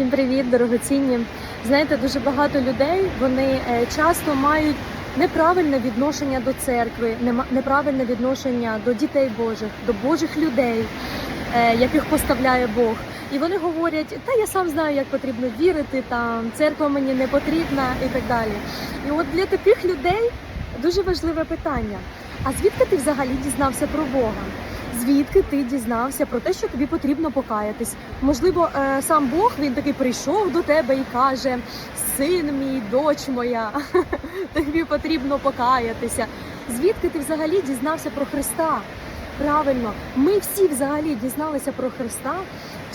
Всім привіт, дорогоцінні. Знаєте, дуже багато людей вони е, часто мають неправильне відношення до церкви, неправильне відношення до дітей Божих, до Божих людей, е, яких поставляє Бог. І вони говорять, та я сам знаю, як потрібно вірити, там церква мені не потрібна і так далі. І от для таких людей дуже важливе питання: а звідки ти взагалі дізнався про Бога? Звідки ти дізнався про те, що тобі потрібно покаятись? Можливо, е, сам Бог він такий прийшов до тебе і каже: Син мій, доч моя, тобі потрібно покаятися. Звідки ти взагалі дізнався про Христа? Правильно, ми всі взагалі дізналися про Христа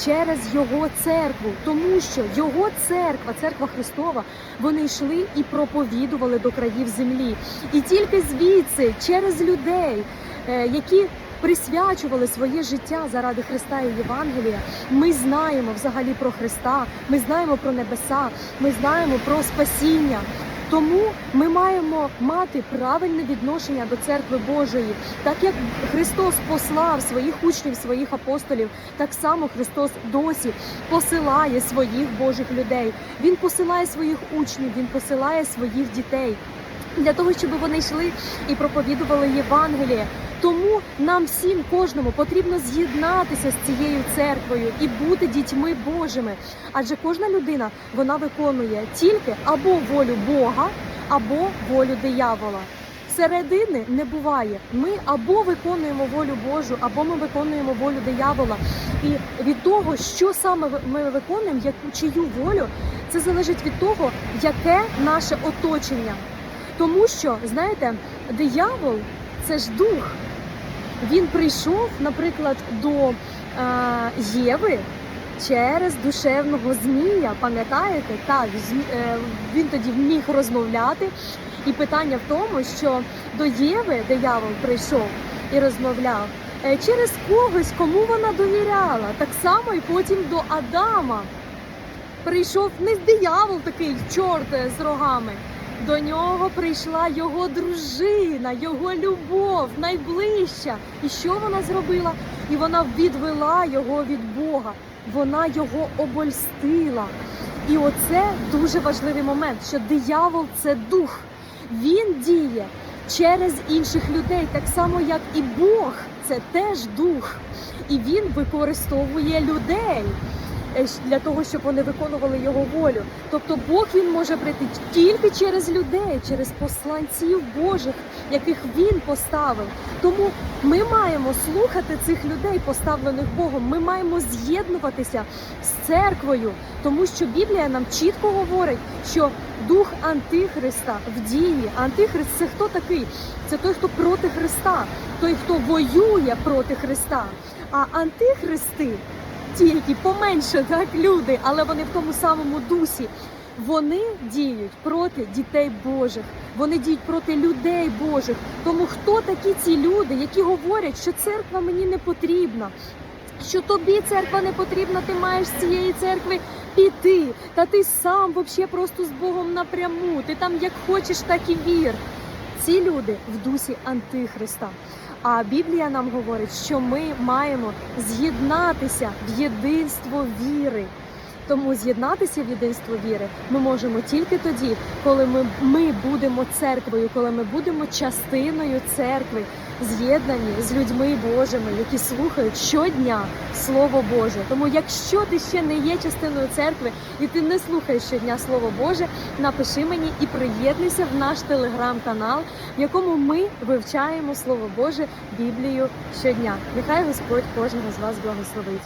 через Його церкву, тому що Його церква, церква Христова, вони йшли і проповідували до країв землі. І тільки звідси, через людей, е, які присвячували своє життя заради Христа і Євангелія, ми знаємо взагалі про Христа, ми знаємо про небеса, ми знаємо про спасіння. Тому ми маємо мати правильне відношення до церкви Божої, так як Христос послав своїх учнів, своїх апостолів, так само Христос досі посилає своїх Божих людей. Він посилає своїх учнів, він посилає своїх дітей для того, щоб вони йшли і проповідували Євангеліє. Тому нам всім, кожному, потрібно з'єднатися з цією церквою і бути дітьми Божими. Адже кожна людина вона виконує тільки або волю Бога, або волю диявола. Середини не буває. Ми або виконуємо волю Божу, або ми виконуємо волю диявола. І від того, що саме ми виконуємо, яку чию волю, це залежить від того, яке наше оточення. Тому що, знаєте, диявол це ж дух. Він прийшов, наприклад, до е, Єви через душевного змія. Пам'ятаєте? Так, е, він тоді міг розмовляти. І питання в тому, що до Єви диявол прийшов і розмовляв е, через когось, кому вона довіряла. Так само і потім до Адама прийшов не диявол такий чорт е, з рогами. До нього прийшла його дружина, його любов найближча. І що вона зробила? І вона відвела його від Бога. Вона його обольстила. І оце дуже важливий момент, що диявол це дух. Він діє через інших людей, так само як і Бог, це теж дух. І він використовує людей для того, щоб вони виконували його волю. Тобто Бог він може прийти тільки через людей, через посланців Божих, яких він поставив. Тому ми маємо слухати цих людей, поставлених Богом. Ми маємо з'єднуватися з церквою, тому що Біблія нам чітко говорить, що дух Антихриста в дії. Антихрист це хто такий? Це той, хто проти Христа, той, хто воює проти Христа. А антихристи ті, які поменше так люди, але вони в тому самому дусі. Вони діють проти дітей Божих, вони діють проти людей Божих. Тому хто такі ці люди, які говорять, що церква мені не потрібна, що тобі церква не потрібна, ти маєш з цієї церкви піти, та ти сам взагалі просто з Богом напряму. Ти там як хочеш, так і вір. Ці люди в дусі Антихриста. А Біблія нам говорить, що ми маємо з'єднатися в єдинство віри. Тому з'єднатися в єдинство віри ми можемо тільки тоді, коли ми, ми будемо церквою, коли ми будемо частиною церкви, з'єднані з людьми Божими, які слухають щодня Слово Боже. Тому, якщо ти ще не є частиною церкви і ти не слухаєш щодня Слово Боже, напиши мені і приєднуйся в наш телеграм-канал, в якому ми вивчаємо Слово Боже Біблію щодня. Нехай Господь кожного з вас благословить.